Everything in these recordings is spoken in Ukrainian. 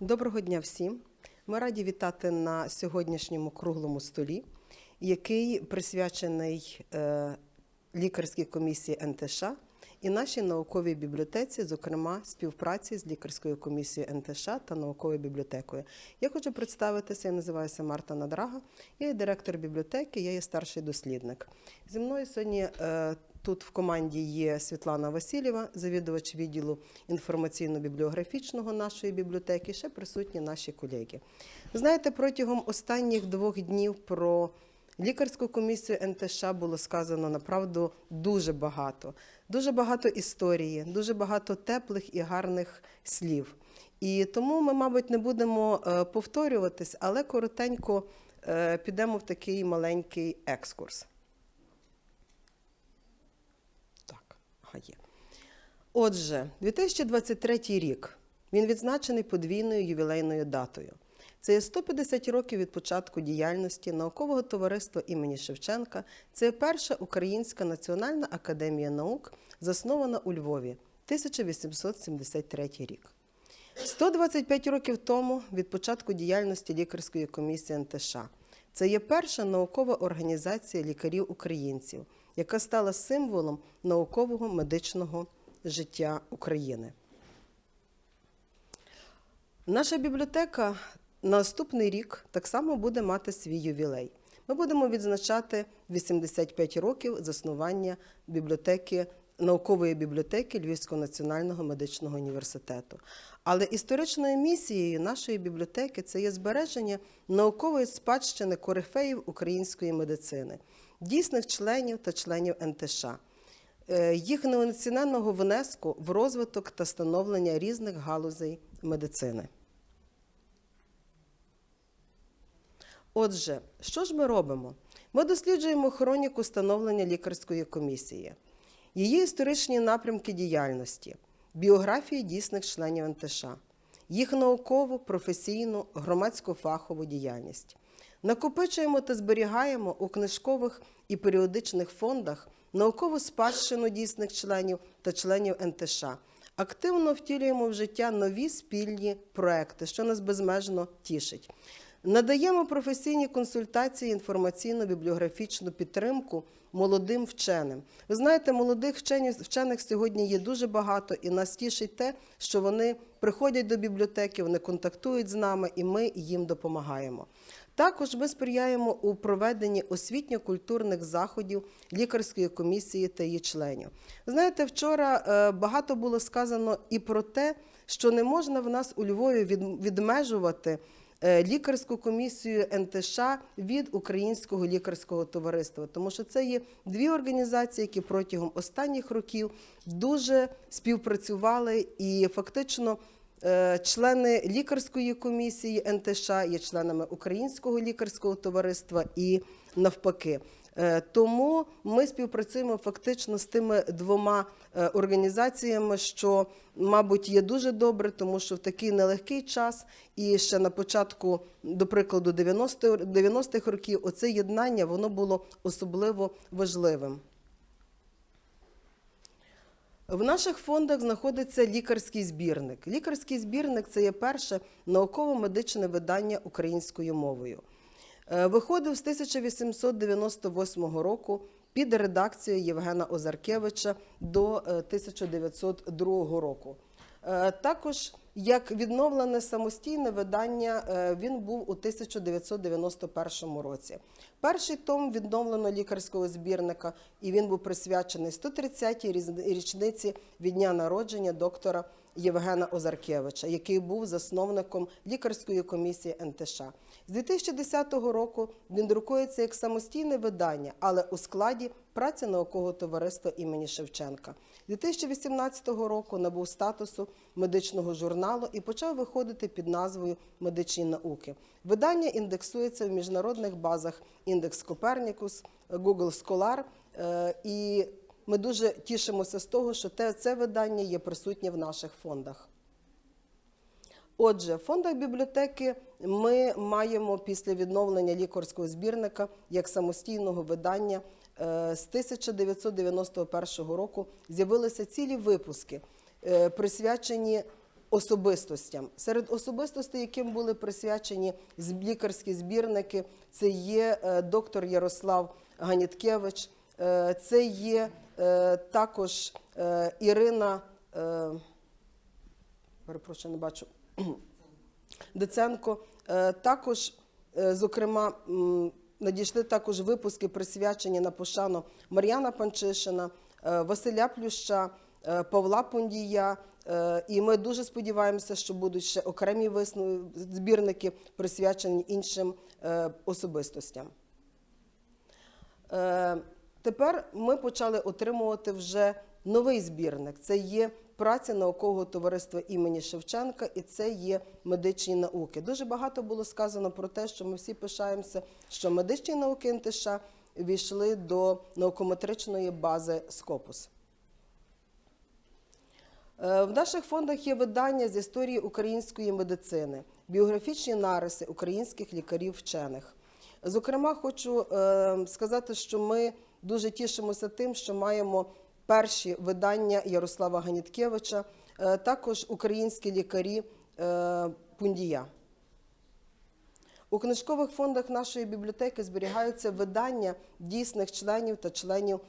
Доброго дня всім. Ми раді вітати на сьогоднішньому круглому столі, який присвячений е, лікарській комісії НТШ і нашій науковій бібліотеці, зокрема співпраці з лікарською комісією НТШ та науковою бібліотекою. Я хочу представитися. Я називаюся Марта Надрага. Я є директор бібліотеки, я є старший дослідник. Зі мною сьогодні е, Тут в команді є Світлана Васильєва, завідувач відділу інформаційно-бібліографічного нашої бібліотеки. Ще присутні наші колеги. Знаєте, протягом останніх двох днів про лікарську комісію НТШ було сказано направду дуже багато. Дуже багато історії, дуже багато теплих і гарних слів. І тому ми, мабуть, не будемо е, повторюватись, але коротенько е, підемо в такий маленький екскурс. Так, ага, є. Отже, 2023 рік він відзначений подвійною ювілейною датою. Це є 150 років від початку діяльності наукового товариства імені Шевченка. Це перша Українська національна академія наук, заснована у Львові 1873 рік. 125 років тому від початку діяльності лікарської комісії НТШ. Це є перша наукова організація лікарів-українців, яка стала символом наукового медичного життя України. Наша бібліотека на наступний рік так само буде мати свій ювілей. Ми будемо відзначати 85 років заснування бібліотеки. Наукової бібліотеки Львівського національного медичного університету. Але історичною місією нашої бібліотеки це є збереження наукової спадщини корифеїв української медицини, дійсних членів та членів НТШ, е, їх неоціненного внеску в розвиток та становлення різних галузей медицини. Отже, що ж ми робимо? Ми досліджуємо хроніку становлення лікарської комісії, її історичні напрямки діяльності, біографії дійсних членів НТШ, їх наукову, професійну, громадсько-фахову діяльність. Накопичуємо та зберігаємо у книжкових і періодичних фондах наукову спадщину дійсних членів та членів НТШ. Активно втілюємо в життя нові спільні проекти, що нас безмежно тішить. Надаємо професійні консультації, інформаційно-бібліографічну підтримку молодим вченим. Ви знаєте, молодих вчених, вчених сьогодні є дуже багато, і нас тішить те, що вони приходять до бібліотеки, вони контактують з нами, і ми їм допомагаємо. Також ми сприяємо у проведенні освітньо-культурних заходів лікарської комісії та її членів. Знаєте, вчора е, багато було сказано і про те, що не можна в нас у Львові відмежувати лікарську комісію НТШ від Українського лікарського товариства, тому що це є дві організації, які протягом останніх років дуже співпрацювали і фактично. Е, Члени лікарської комісії НТШ є членами Українського лікарського товариства і навпаки. Е, Тому ми співпрацюємо фактично з тими двома е, організаціями, що, мабуть, є дуже добре, тому що в такий нелегкий час і ще на початку, до прикладу, 90 90-х років, оце єднання воно було особливо важливим. В наших фондах знаходиться лікарський збірник. Лікарський збірник це є перше науково-медичне видання українською мовою. Е, Виходив з 1898 року під редакцією Євгена Озаркевича до е, 1902 року. Е, Також як відновлене самостійне видання, е, він був у 1991 році. Перший том відновлено лікарського збірника, і він був присвячений 130-й річниці від дня народження доктора Євгена Озаркевича, який був засновником лікарської комісії НТШ. З 2010 року він друкується як самостійне видання, але у складі праці наукового товариства імені Шевченка. 2018 року набув статусу медичного журналу і почав виходити під назвою Медичні науки. Видання індексується в міжнародних базах індекс Копернікус, Google Scholar. е, І ми дуже тішимося з того, що це видання є присутнє в наших фондах. Отже, в фондах бібліотеки ми маємо після відновлення лікарського збірника як самостійного видання е, з 1991 року з'явилися цілі випуски, е, присвячені особистостям. Серед особистостей, яким були присвячені лікарські збірники, це є е, доктор Ярослав Ганіткевич, е, це є е, також Ірина. Перепрошую, не бачу. Деценко. Е, Також, зокрема, надійшли також випуски, присвячені на пошану Мар'яна Панчишина, Василя Плюща, Павла Пундія. Е, І ми дуже сподіваємося, що будуть ще окремі висну- збірники, присвячені іншим е, особистостям. Е, Тепер ми почали отримувати вже новий збірник. Це є праця наукового товариства імені Шевченка, і це є медичні науки. Дуже багато було сказано про те, що ми всі пишаємося, що медичні науки НТШ війшли до наукометричної бази Скопус. Е, В наших фондах є видання з історії української медицини, біографічні нариси українських лікарів-вчених. Зокрема, хочу е, сказати, що ми дуже тішимося тим, що маємо перші видання Ярослава Ганіткевича, е, також українські лікарі Пундія. У книжкових фондах нашої бібліотеки зберігаються видання дійсних членів та членів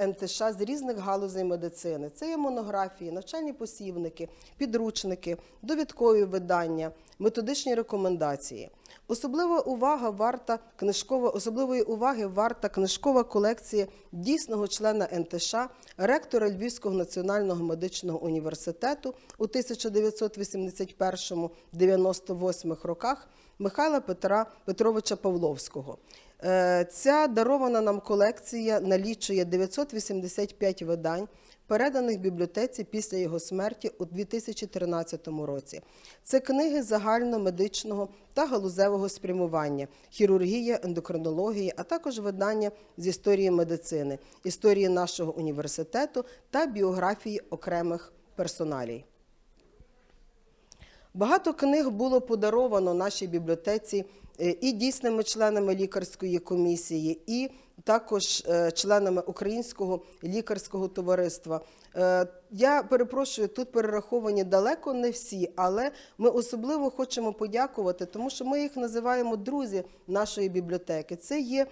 НТШ з різних галузей медицини. Це є монографії, навчальні посібники, підручники, довідкові видання, методичні рекомендації. Особлива увага варта книжкова, особливої уваги варта книжкова колекція дійсного члена НТШ, ректора Львівського національного медичного університету у 1981-98 роках Михайла Петра Петровича Павловського. Е, Ця дарована нам колекція налічує 985 видань, переданих бібліотеці після його смерті у 2013 році. Це книги загальномедичного та галузевого спрямування, хірургія, ендокринологія, а також видання з історії медицини, історії нашого університету та біографії окремих персоналій. Багато книг було подаровано нашій бібліотеці е, і дійсними членами лікарської комісії, і також е, членами Українського лікарського товариства. Е, Я перепрошую, тут перераховані далеко не всі, але ми особливо хочемо подякувати, тому що ми їх називаємо друзі нашої бібліотеки. Це є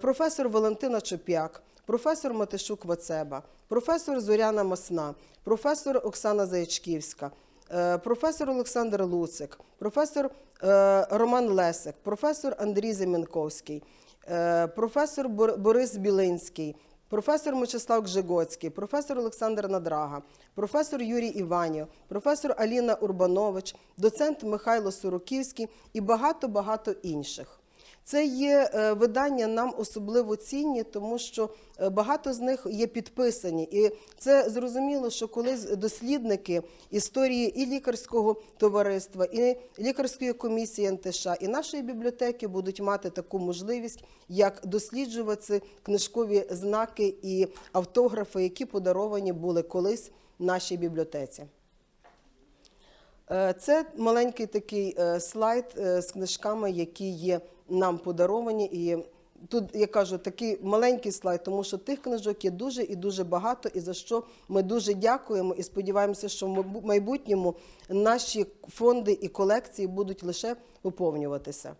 професор Валентина Чоп'як, професор Матишук Вацеба, професор Зоряна Масна, професор Оксана Заячківська. Е, професор Олександр Луцик, професор е, Роман Лесик, професор Андрій Земінковський, е, професор Борис Білинський, професор Мечислав Гжегоцький, професор Олександр Надрага, професор Юрій Іванів, професор Аліна Урбанович, доцент Михайло Сороківський і багато-багато інших. Це є е, видання нам особливо цінні, тому що е, багато з них є підписані. І це зрозуміло, що коли дослідники історії і лікарського товариства, і лікарської комісії НТШ, і нашої бібліотеки будуть мати таку можливість, як досліджувати книжкові знаки і автографи, які подаровані були колись нашій бібліотеці. Е, Це маленький такий слайд з книжками, які є нам подаровані. І тут я кажу такий маленький слайд, тому що тих книжок є дуже і дуже багато, і за що ми дуже дякуємо і сподіваємося, що в майбутньому наші фонди і колекції будуть лише поповнюватися.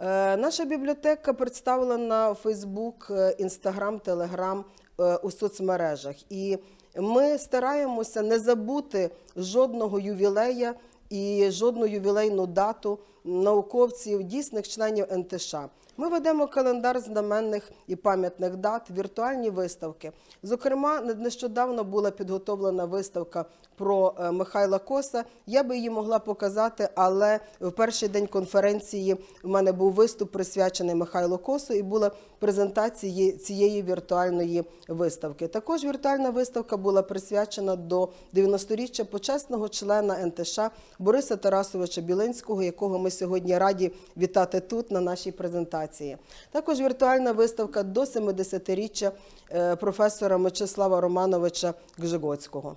Е, Наша бібліотека представлена Фейсбук, Інстаграм, Телеграм е, у соцмережах. І ми стараємося не забути жодного ювілея і жодну ювілейну дату науковців, дійсних членів НТШ. Ми ведемо календар знаменних і пам'ятних дат, віртуальні виставки. Зокрема, не- нещодавно була підготовлена виставка про е, Михайла Коса. Я би її могла показати, але в перший день конференції в мене був виступ присвячений Михайлу Косу, і була презентація цієї віртуальної виставки. Також віртуальна виставка була присвячена до 90-річчя почесного члена НТШ Бориса Тарасовича Білинського, якого ми сьогодні раді вітати тут на нашій презентації. Також віртуальна виставка до 70-річчя е, професора Мечислава Романовича Гжегоцького.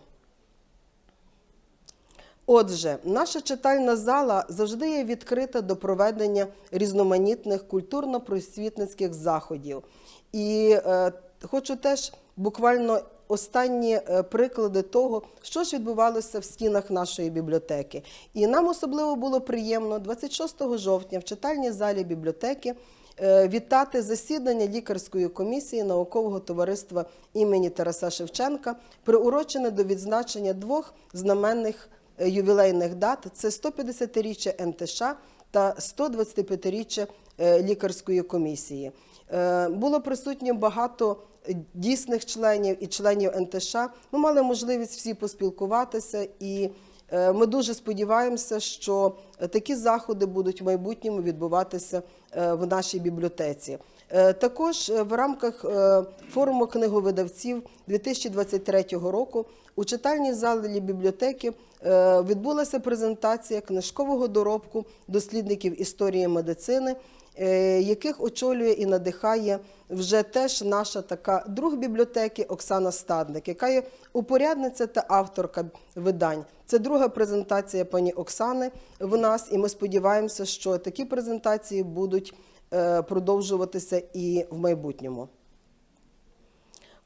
Отже, наша читальна зала завжди є відкрита до проведення різноманітних культурно-просвітницьких заходів. І е, хочу теж буквально останні е, приклади того, що ж відбувалося в стінах нашої бібліотеки. І нам особливо було приємно 26 жовтня в читальній залі бібліотеки е, вітати засідання лікарської комісії наукового товариства імені Тараса Шевченка, приурочене до відзначення двох знаменних е, ювілейних дат: це 150-річчя НТШ та 125-річчя е, лікарської комісії. Е, Було присутньо багато дійсних членів і членів НТШ. Ми мали можливість всі поспілкуватися, і е, ми дуже сподіваємося, що такі заходи будуть в майбутньому відбуватися е, в нашій бібліотеці. Також в рамках форуму книговидавців 2023 року у читальній залі бібліотеки відбулася презентація книжкового доробку дослідників історії медицини, яких очолює і надихає вже теж наша така друг бібліотеки Оксана Стадник, яка є упорядниця та авторка видань. Це друга презентація пані Оксани в нас, і ми сподіваємося, що такі презентації будуть е, продовжуватися і в майбутньому.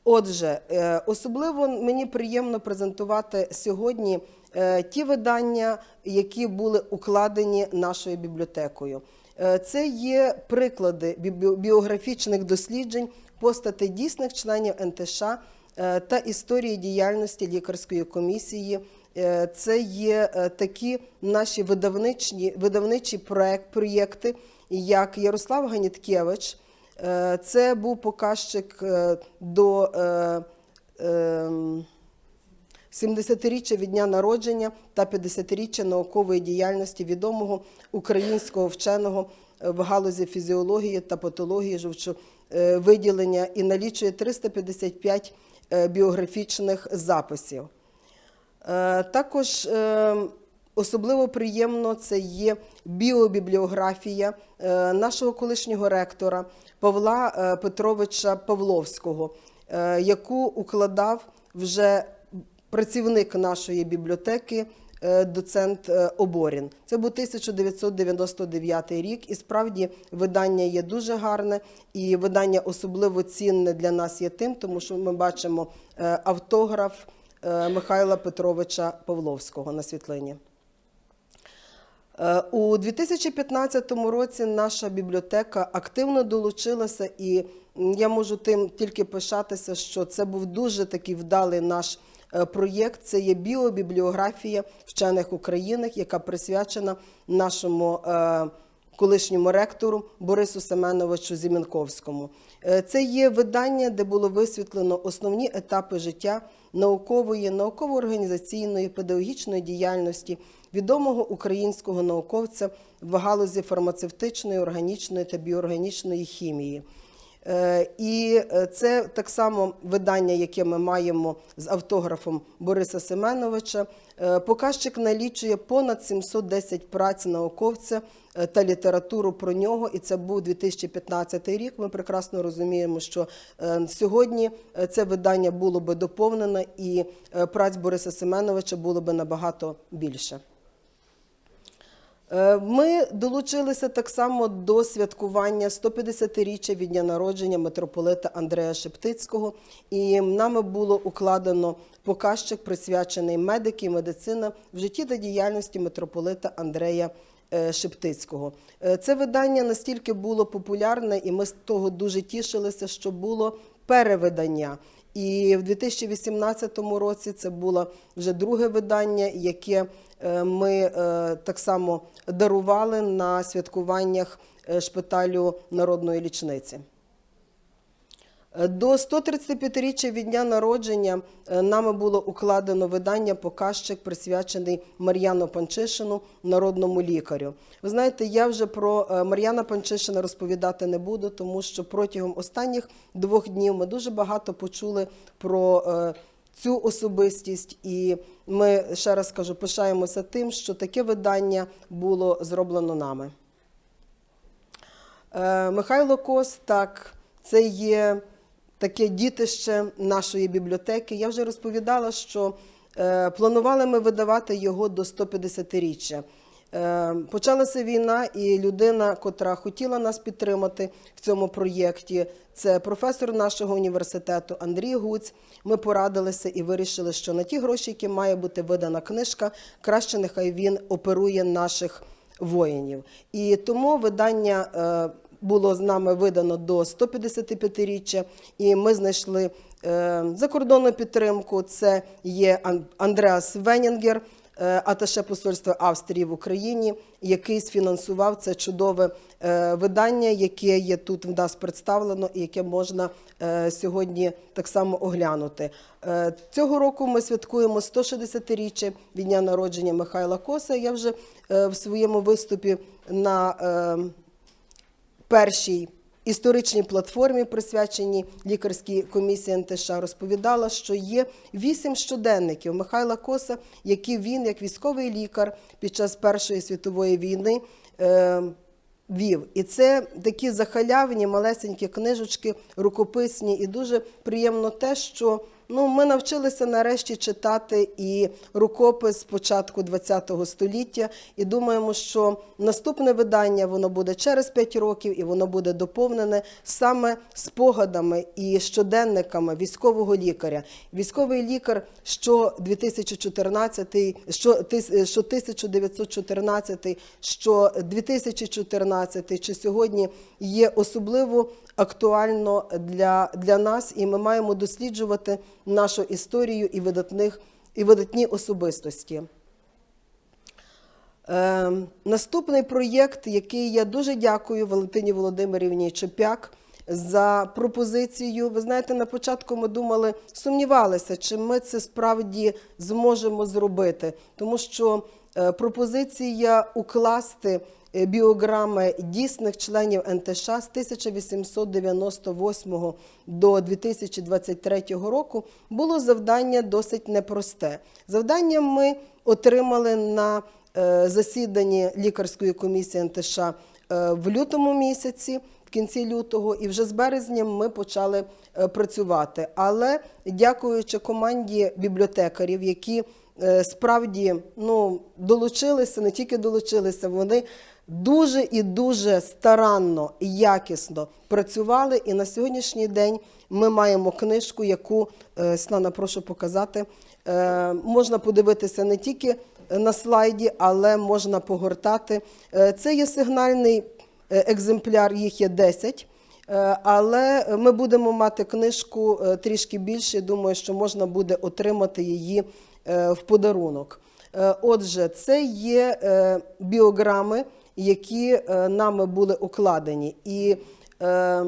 Отже, е, особливо мені приємно презентувати сьогодні е, ті видання, які були укладені нашою бібліотекою. Е, Це є приклади біографічних досліджень постатей дійсних членів НТШ е, та історії діяльності лікарської комісії. Е, Це є такі наші видавничні, видавничі проект, проєкти, як Ярослав Ганіткевич. Це був показчик до ем, 70-річчя від дня народження та 50-річчя наукової діяльності відомого українського вченого е, в галузі фізіології та патології жовчовиділення і налічує 355 е, біографічних записів. Е, Також е, особливо приємно це є біобібліографія е, нашого колишнього ректора Павла е, Петровича Павловського, е, яку укладав вже працівник нашої бібліотеки. е, Доцент е, Оборін. Це був 1999 рік, і справді видання є дуже гарне, і видання особливо цінне для нас є тим, тому що ми бачимо е, автограф Михайла Петровича Павловського на світлині. У 2015 році наша бібліотека активно долучилася, і я можу тим тільки пишатися, що це був дуже такий вдалий наш проєкт. Це є біобібліографія вчених України, яка присвячена нашому е, колишньому ректору Борису Семеновичу Зімінковському. Е, Це є видання, де було висвітлено основні етапи життя наукової, науково-організаційної, педагогічної діяльності відомого українського науковця в галузі фармацевтичної, органічної та біоорганічної хімії. Е, І е, це так само видання, яке ми маємо з автографом Бориса Семеновича. Е, Показчик налічує понад 710 праць науковця та літературу про нього, і це був 2015 рік. Ми прекрасно розуміємо, що сьогодні це видання було би доповнено, і праць Бориса Семеновича було би набагато більше. Е, Ми долучилися так само до святкування 150-річчя від дня народження митрополита Андрея Шептицького, і нами було укладено показчик, присвячений медики і медицина в житті та діяльності митрополита Андрея е, Шептицького. Е, Це видання настільки було популярне, і ми з того дуже тішилися, що було перевидання. І в 2018 році це було вже друге видання, яке ми е, так само дарували на святкуваннях е, шпиталю народної лічниці. Е, До 135-річчя від дня народження е, нами було укладено видання показчик, присвячений Мар'яну Панчишину, народному лікарю. Ви знаєте, я вже про е, Мар'яна Панчишина розповідати не буду, тому що протягом останніх двох днів ми дуже багато почули про е, цю особистість, і ми ще раз кажу, пишаємося тим, що таке видання було зроблено нами. Михайло Михайло Костак це є таке дітище нашої бібліотеки. Я вже розповідала, що е, планували ми видавати його до 150-річчя. Е, Почалася війна, і людина, котра хотіла нас підтримати в цьому проєкті, це професор нашого університету Андрій Гуць. Ми порадилися і вирішили, що на ті гроші, які має бути видана книжка, краще нехай він оперує наших воїнів. І тому видання е, було з нами видано до 155-річчя, і ми знайшли е, закордонну підтримку. Це є Ан- Андреас Венінгер, аташе посольства Австрії в Україні, який сфінансував це чудове е, видання, яке є тут в нас представлено і яке можна е, сьогодні так само оглянути. Е, Цього року ми святкуємо 160-річчя від дня народження Михайла Коса. Я вже е, в своєму виступі на е, першій історичній платформі, присвяченій лікарській комісії НТШ, розповідала, що є вісім щоденників Михайла Коса, які він, як військовий лікар, під час Першої світової війни. Е, Вів, і це такі захалявні, малесенькі книжечки, рукописні, і дуже приємно те, що ну ми навчилися нарешті читати і рукопис початку ХХ століття, і думаємо, що наступне видання воно буде через 5 років, і воно буде доповнене саме спогадами і щоденниками військового лікаря. Військовий лікар, що 2014, що що 1914, що 2014, чи сьогодні є особливо актуально для, для нас, і ми маємо досліджувати нашу історію і видатних і видатні особистості. Е, наступний проєкт, який я дуже дякую Валентині Володимирівні Чепяк за пропозицію. Ви знаєте, на початку ми думали, сумнівалися, чи ми це справді зможемо зробити, тому що е, пропозиція укласти біограми дійсних членів НТШ з 1898 до 2023 року було завдання досить непросте. Завдання ми отримали на е, засіданні лікарської комісії НТШ е, в лютому місяці, в кінці лютого, і вже з березня ми почали е, працювати. Але дякуючи команді бібліотекарів, які е, справді ну, долучилися, не тільки долучилися, вони дуже і дуже старанно і якісно працювали. І на сьогоднішній день ми маємо книжку, яку е, Слана, прошу показати. Е, Можна подивитися не тільки на слайді, але можна погортати. Е, Це є сигнальний екземпляр, їх є 10. Е, Але ми будемо мати книжку трішки більше. Думаю, що можна буде отримати її в подарунок. Отже, це є біограми, які е, нами були укладені. І е,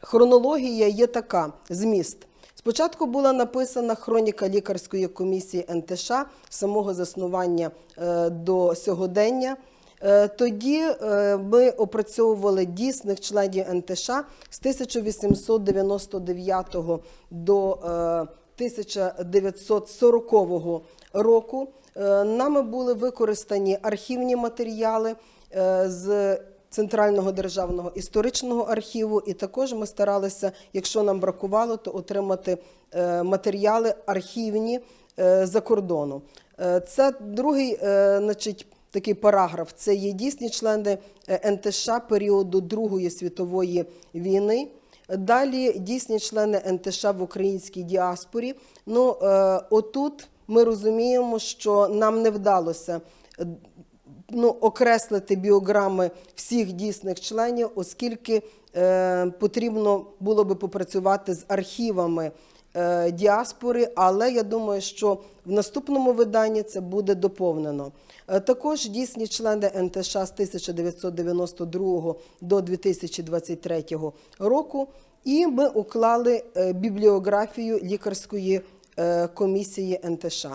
хронологія є така: зміст. Спочатку була написана хроніка лікарської комісії НТШ самого заснування е, до сьогодення. Е, Тоді ми опрацьовували дійсних членів НТШ з 1899 до е, 1940 року. Е, Нами були використані архівні матеріали е, з Центрального державного історичного архіву, і також ми старалися, якщо нам бракувало, то отримати е, матеріали архівні за кордону. Це другий, значить, такий параграф. Це є дійсні члени НТШ періоду Другої світової війни. Далі дійсні члени НТШ в українській діаспорі. Ну отут ми розуміємо, що нам не вдалося е, ну, окреслити біограми всіх дійсних членів, оскільки е, потрібно було би попрацювати з архівами е, діаспори, але я думаю, що в наступному виданні це буде доповнено. Е, Також дійсні члени НТШ з 1992 до 2023 року, і ми уклали е, бібліографію лікарської комісії НТШ.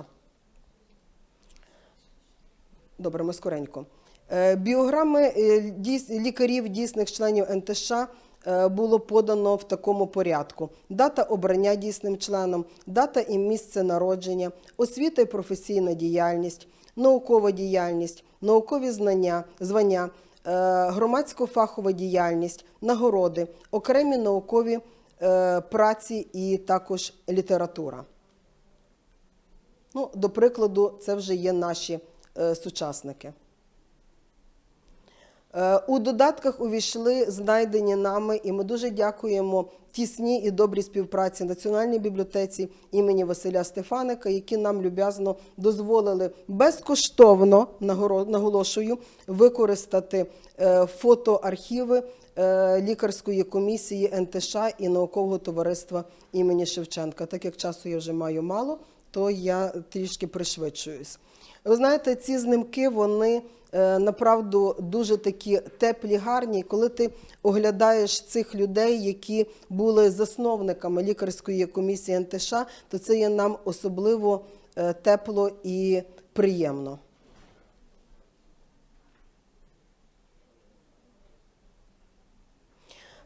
Добре, ми скоренько. Е, Біограми е, лікарів, дійсних членів НТШ е, було подано в такому порядку: дата обрання дійсним членом, дата і місце народження, освіта і професійна діяльність, наукова діяльність, наукові знання, звання, е, громадсько-фахова діяльність, нагороди, окремі наукові е, праці і також література. Ну, до прикладу, це вже є наші е, сучасники. Е, У додатках увійшли знайдені нами, і ми дуже дякуємо тісній і добрій співпраці Національній бібліотеці імені Василя Стефаника, які нам люб'язно дозволили безкоштовно наголошую використати е, фотоархіви е, лікарської комісії НТШ і наукового товариства імені Шевченка. Так як часу я вже маю мало, то я трішки пришвидшуюсь. Ви знаєте, ці знимки вони е, направду дуже такі теплі, гарні. Коли ти оглядаєш цих людей, які були засновниками лікарської комісії НТШ, то це є нам особливо е, тепло і приємно.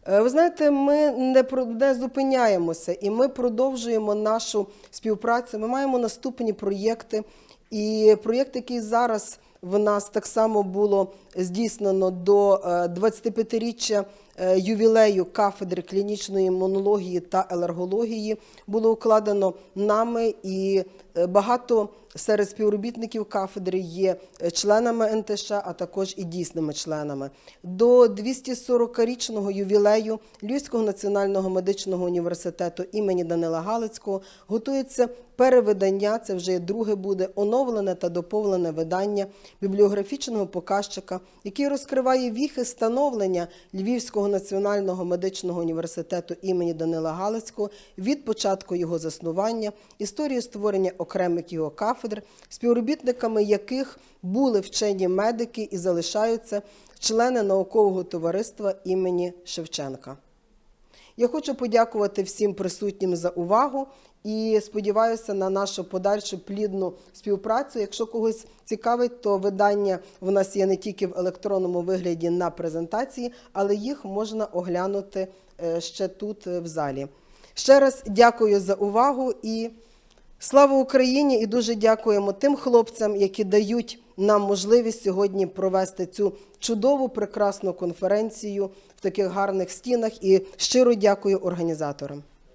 Ви знаєте, ми не, не зупиняємося і ми продовжуємо нашу співпрацю. Ми маємо наступні проєкти. І проєкт, який зараз в нас так само було здійснено до е, 25-річчя е, ювілею кафедри клінічної імунології та алергології, було укладено нами і е, багато серед співробітників кафедри є е, членами НТШ, а також і дійсними членами. До 240-річного ювілею Львівського національного медичного університету імені Данила Галицького готується перевидання. Це вже друге буде оновлене та доповнене видання бібліографічного показчика, який розкриває віхи становлення Львівського національного медичного університету імені Данила Галицького від початку його заснування, історію створення окремих його кафедр, співробітниками яких були вчені медики і залишаються члени наукового товариства імені Шевченка. Я хочу подякувати всім присутнім за увагу і сподіваюся на нашу подальшу плідну співпрацю. Якщо когось цікавить, то видання в нас є не тільки в електронному вигляді на презентації, але їх можна оглянути е, ще тут е, в залі. Ще раз дякую за увагу і слава Україні! І дуже дякуємо тим хлопцям, які дають нам можливість сьогодні провести цю чудову прекрасну конференцію в таких гарних стінах. І щиро дякую організаторам.